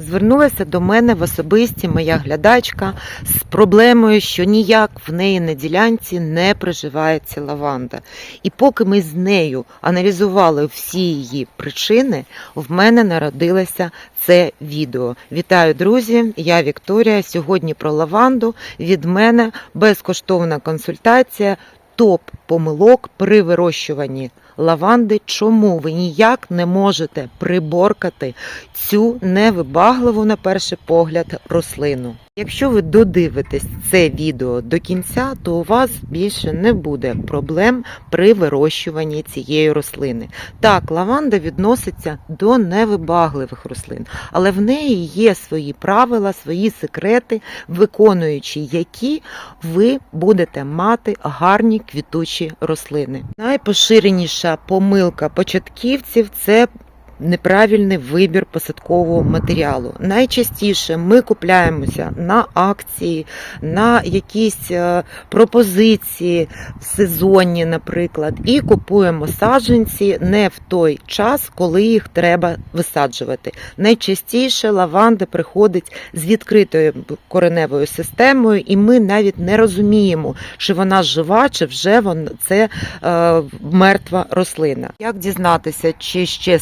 Звернулася до мене в особисті моя глядачка з проблемою, що ніяк в неї на ділянці не приживається лаванда. І поки ми з нею аналізували всі її причини, в мене народилося це відео. Вітаю, друзі! Я Вікторія. Сьогодні про лаванду. Від мене безкоштовна консультація. Топ помилок при вирощуванні лаванди. Чому ви ніяк не можете приборкати цю невибагливу, на перший погляд, рослину? Якщо ви додивитесь це відео до кінця, то у вас більше не буде проблем при вирощуванні цієї рослини. Так, лаванда відноситься до невибагливих рослин, але в неї є свої правила, свої секрети, виконуючи які ви будете мати гарні квітучі рослини. Найпоширеніша помилка початківців це неправильний вибір посадкового матеріалу. Найчастіше ми купляємося на акції, на якісь е, пропозиції сезонні, наприклад, і купуємо саджанці не в той час, коли їх треба висаджувати. Найчастіше лаванда приходить з відкритою кореневою системою, і ми навіть не розуміємо, чи вона жива, чи вже вона це е, мертва рослина. Як дізнатися, чи ще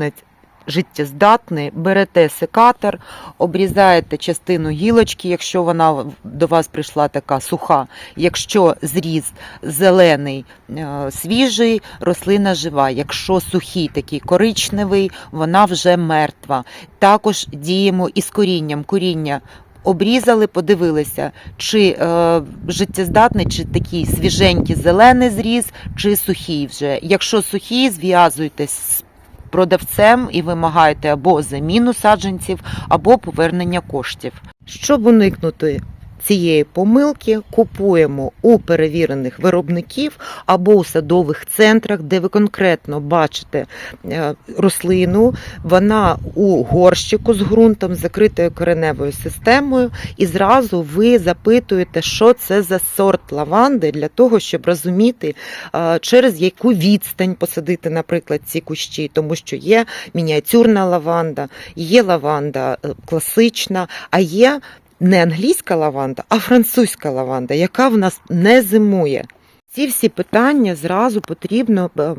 саджанець життєздатний, берете секатор, обрізаєте частину гілочки, якщо вона до вас прийшла така суха. Якщо зріз зелений, е, свіжий, рослина жива. Якщо сухий, такий коричневий, вона вже мертва. Також діємо із корінням. Коріння Обрізали, подивилися, чи е, життєздатний, чи такий свіженький зелений зріз, чи сухий вже. Якщо сухий, зв'язуйтесь з продавцем і вимагаєте або заміну саджанців, або повернення коштів. Щоб уникнути цієї помилки, купуємо у перевірених виробників або у садових центрах, де ви конкретно бачите е, рослину, вона у горщику з ґрунтом, закритою кореневою системою, і зразу ви запитуєте, що це за сорт лаванди, для того, щоб розуміти, е, через яку відстань посадити, наприклад, ці кущі, тому що є мініатюрна лаванда, є лаванда е, класична, а є не англійська лаванда, а французька лаванда, яка в нас не зимує. Ці всі питання зразу потрібно е,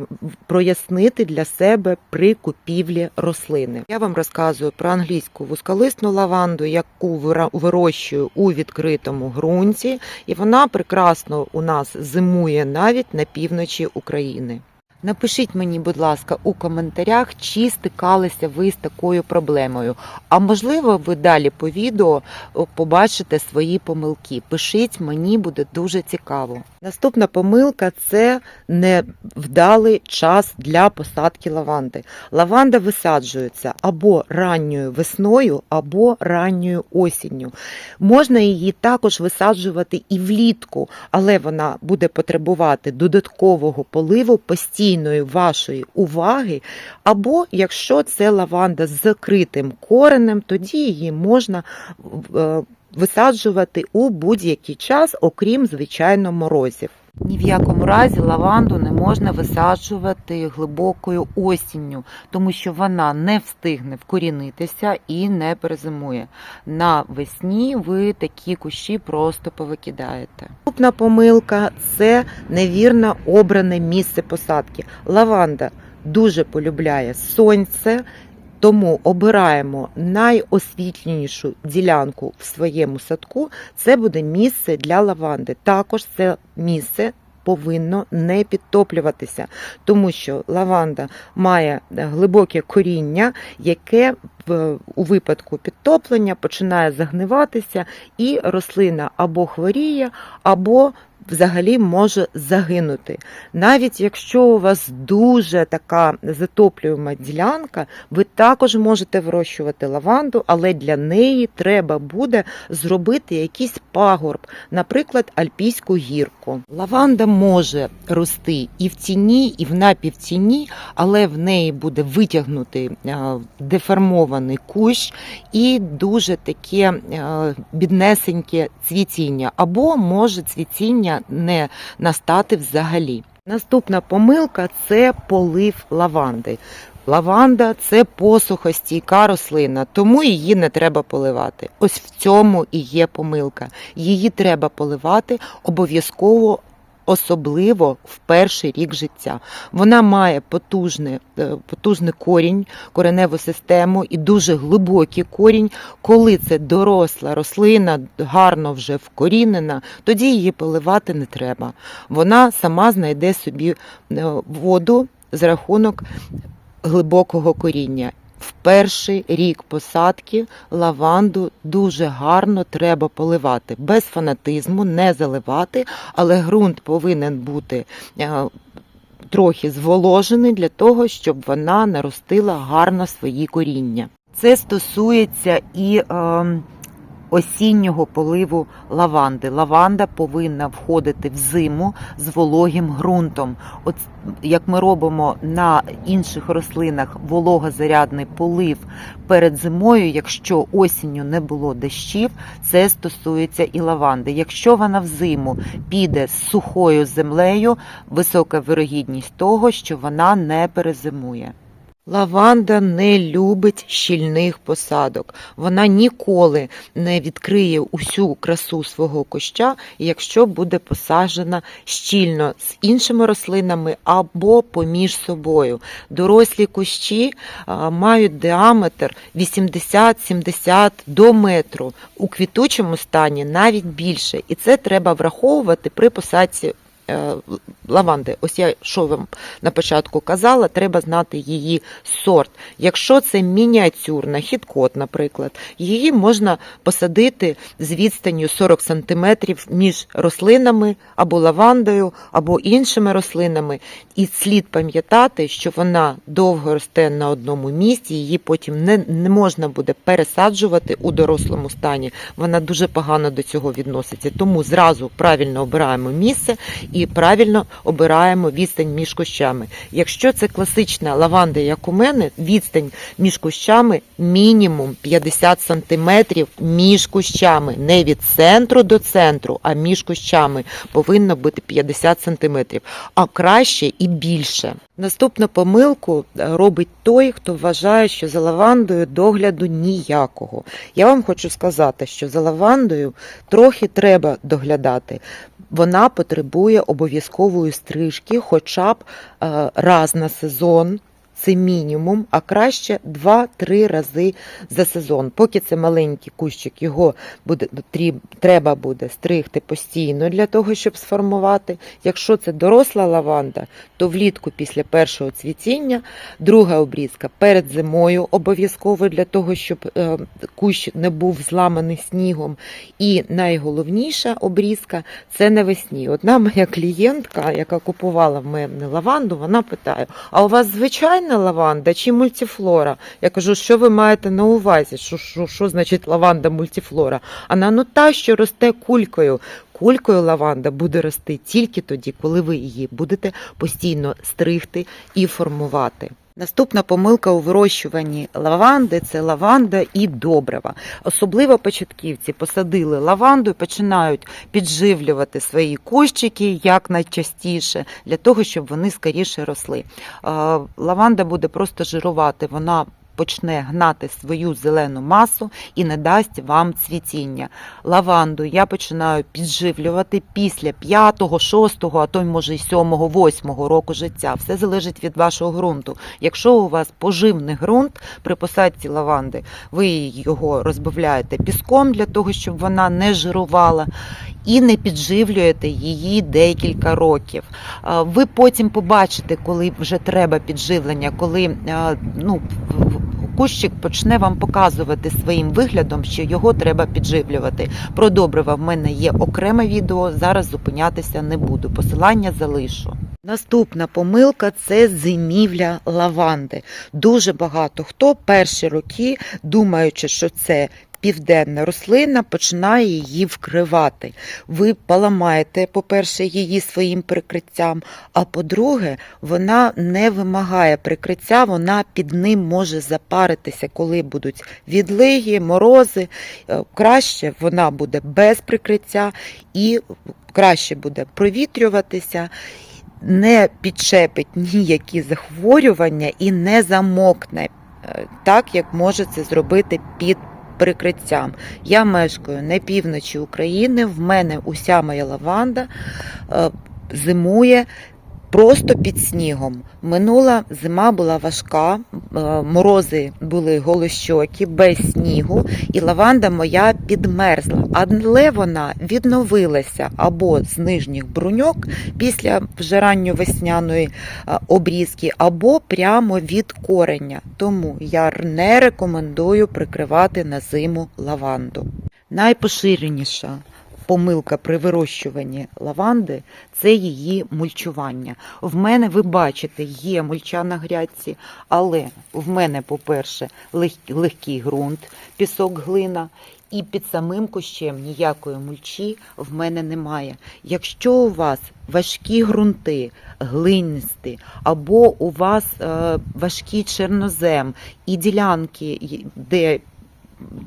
прояснити для себе при купівлі рослини. Я вам розказую про англійську вузколисну лаванду, яку вирощую у відкритому ґрунті, і вона прекрасно у нас зимує навіть на півночі України. Напишіть мені, будь ласка, у коментарях, чи стикалися ви з такою проблемою. А можливо, ви далі по відео побачите свої помилки. Пишіть, мені буде дуже цікаво. Наступна помилка це невдалий час для посадки лаванди. Лаванда висаджується або ранньою весною, або ранньою осінню. Можна її також висаджувати і влітку, але вона буде потребувати додаткового поливу постійної вашої уваги. Або якщо це лаванда з закритим коренем, тоді її можна е, висаджувати у будь-який час, окрім звичайно морозів. Ні в якому разі лаванду не можна висаджувати глибокою осінню, тому що вона не встигне вкорінитися і не перезимує. На весні ви такі кущі просто повикидаєте. Наступна помилка це невірно обране місце посадки. Лаванда дуже полюбляє сонце. Тому обираємо найосвітленішу ділянку в своєму садку. Це буде місце для лаванди. Також це місце повинно не підтоплюватися, тому що лаванда має глибоке коріння, яке у випадку підтоплення починає загниватися, і рослина або хворіє, або взагалі може загинути. Навіть якщо у вас дуже така затоплюєма ділянка, ви також можете вирощувати лаванду, але для неї треба буде зробити якийсь пагорб, наприклад, альпійську гірку. Лаванда може рости і в тіні, і в напівтіні, але в неї буде витягнутий е, деформований кущ і дуже таке е, біднесеньке цвітіння, або може цвітіння не настати взагалі. Наступна помилка це полив лаванди. Лаванда це посухостійка рослина, тому її не треба поливати. Ось в цьому і є помилка. Її треба поливати обов'язково. Особливо в перший рік життя. Вона має потужний, е, потужний корінь, кореневу систему і дуже глибокий корінь. Коли це доросла рослина, гарно вже вкорінена, тоді її поливати не треба. Вона сама знайде собі е, воду з рахунок глибокого коріння. В перший рік посадки лаванду дуже гарно треба поливати, без фанатизму, не заливати, але ґрунт повинен бути е, трохи зволожений для того, щоб вона наростила гарно свої коріння. Це стосується і е, осіннього поливу лаванди. Лаванда повинна входити в зиму з вологим ґрунтом. От як ми робимо на інших рослинах вологозарядний полив перед зимою, якщо осінню не було дощів, це стосується і лаванди. Якщо вона взиму піде з сухою землею, висока вирогідність того, що вона не перезимує. Лаванда не любить щільних посадок. Вона ніколи не відкриє усю красу свого куща, якщо буде посаджена щільно з іншими рослинами або поміж собою. Дорослі кущі мають діаметр 80-70 до метру, у квітучому стані навіть більше. І це треба враховувати при посадці лаванди. Ось я що вам на початку казала, треба знати її сорт. Якщо це мініатюрна хіткот, наприклад, її можна посадити з відстанню 40 см між рослинами або лавандою, або іншими рослинами. І слід пам'ятати, що вона довго росте на одному місці, її потім не, не можна буде пересаджувати у дорослому стані. Вона дуже погано до цього відноситься. Тому зразу правильно обираємо місце і правильно обираємо відстань між кущами. Якщо це класична лаванда, як у мене, відстань між кущами мінімум 50 сантиметрів між кущами, не від центру до центру, а між кущами повинно бути 50 сантиметрів, а краще і більше. Наступну помилку е, робить той, хто вважає, що за лавандою догляду ніякого. Я вам хочу сказати, що за лавандою трохи треба доглядати. Вона потребує обов'язкової стрижки хоча б е, раз на сезон. Це мінімум, а краще 2-3 рази за сезон. Поки це маленький кущик, його буде треба буде стригти постійно для того, щоб сформувати. Якщо це доросла лаванда, то влітку після першого цвітіння, друга обрізка перед зимою обов'язково для того, щоб е, кущ не був зламаний снігом. І найголовніша обрізка це навесні. Одна моя клієнтка, яка купувала в мене лаванду, вона питає: а у вас звичайна лаванда чи мультифлора? Я кажу, що ви маєте на увазі? Що, що, що значить лаванда мультифлора? Вона ну та, що росте кулькою. Кулькою лаванда буде рости тільки тоді, коли ви її будете постійно стригти і формувати. Наступна помилка у вирощуванні лаванди це лаванда і добрива. Особливо початківці посадили лаванду і починають підживлювати свої кущики як найчастіше для того, щоб вони скоріше росли. Лаванда буде просто жирувати, вона почне гнати свою зелену масу і не дасть вам цвітіння. Лаванду я починаю підживлювати після 5, 6, а то й може й 7, 8 року життя. Все залежить від вашого ґрунту. Якщо у вас поживний ґрунт при посадці лаванди, ви його розбавляєте піском для того, щоб вона не жирувала. І не підживлюєте її декілька років. Ви потім побачите, коли вже треба підживлення, коли ну, кущик почне вам показувати своїм виглядом, що його треба підживлювати. Про добрива в мене є окреме відео. Зараз зупинятися не буду. Посилання залишу. Наступна помилка це зимівля лаванди. Дуже багато хто перші роки, думаючи, що це південна рослина, починає її вкривати. Ви поламаєте, по-перше, її своїм прикриттям, а по-друге, вона не вимагає прикриття, вона під ним може запаритися, коли будуть відлиги, морози. Е, Краще вона буде без прикриття і краще буде провітрюватися. не підчепить ніякі захворювання і не замокне, е, так як може це зробити під прикриттям. Я мешкаю на півночі України, в мене уся моя лаванда е, зимує. Просто під снігом. Минула зима була важка, е, морози були голощокі, без снігу, і лаванда моя підмерзла. Але вона відновилася або з нижніх бруньок після вже ранньовесняної е, обрізки, або прямо від кореня. Тому я не рекомендую прикривати на зиму лаванду. Найпоширеніша помилка при вирощуванні лаванди це її мульчування. В мене, ви бачите, є мульча на грядці, але в мене, по-перше, легкий ґрунт, пісок, глина. І під самим кущем ніякої мульчі в мене немає. Якщо у вас важкі ґрунти, глинисті, або у вас е, важкий чорнозем і ділянки, де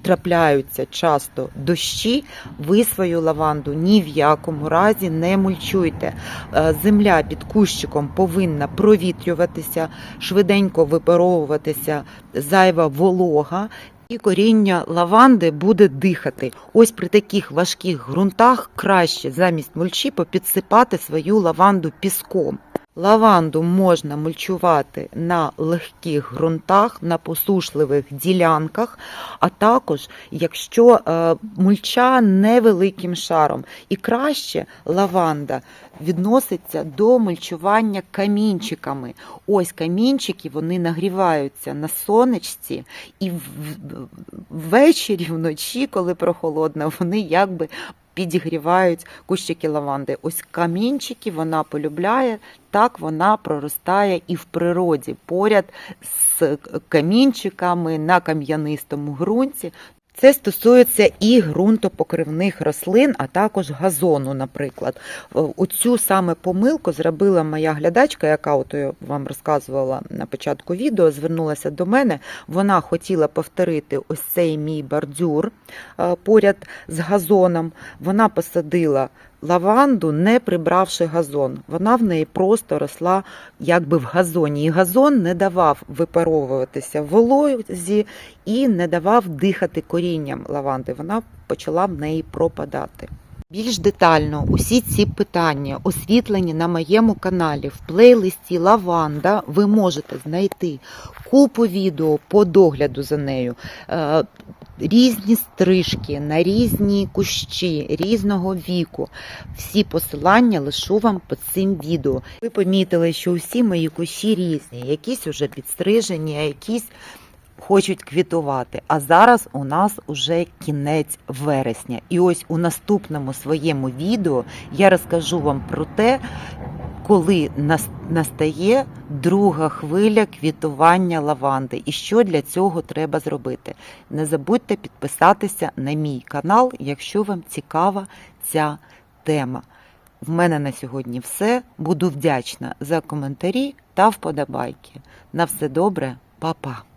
трапляються часто дощі, ви свою лаванду ні в якому разі не мульчуйте. Е, Земля під кущиком повинна провітрюватися, швиденько випаровуватися зайва волога. І коріння лаванди буде дихати. Ось при таких важких ґрунтах краще замість мульчі попідсипати свою лаванду піском. Лаванду можна мульчувати на легких ґрунтах, на посушливих ділянках, а також якщо е, мульча невеликим шаром. І краще лаванда відноситься до мульчування камінчиками. Ось камінчики вони нагріваються на сонечці, і ввечері, вночі, коли прохолодно, вони якби підігрівають кущики лаванди. Ось камінчики вона полюбляє, так вона проростає і в природі поряд з камінчиками на кам'янистому ґрунті. Це стосується і ґрунтопокривних рослин, а також газону, наприклад. Е, Оцю саме помилку зробила моя глядачка, яка от вам розказувала на початку відео, звернулася до мене. Вона хотіла повторити ось цей мій бордюр е, поряд з газоном. Вона посадила лаванду, не прибравши газон. Вона в неї просто росла якби в газоні. І газон не давав випаровуватися волозі і не давав дихати корінням лаванди. Вона почала в неї пропадати. Більш детально усі ці питання освітлені на моєму каналі в плейлисті Лаванда. Ви можете знайти купу відео по догляду за нею, е, різні стрижки на різні кущі різного віку. Всі посилання лишу вам під цим відео. Ви помітили, що усі мої кущі різні, якісь уже підстрижені, а якісь хочуть квітувати. А зараз у нас уже кінець вересня. І ось у наступному своєму відео я розкажу вам про те, коли настає друга хвиля квітування лаванди і що для цього треба зробити. Не забудьте підписатися на мій канал, якщо вам цікава ця тема. В мене на сьогодні все. Буду вдячна за коментарі та вподобайки. На все добре, па-па!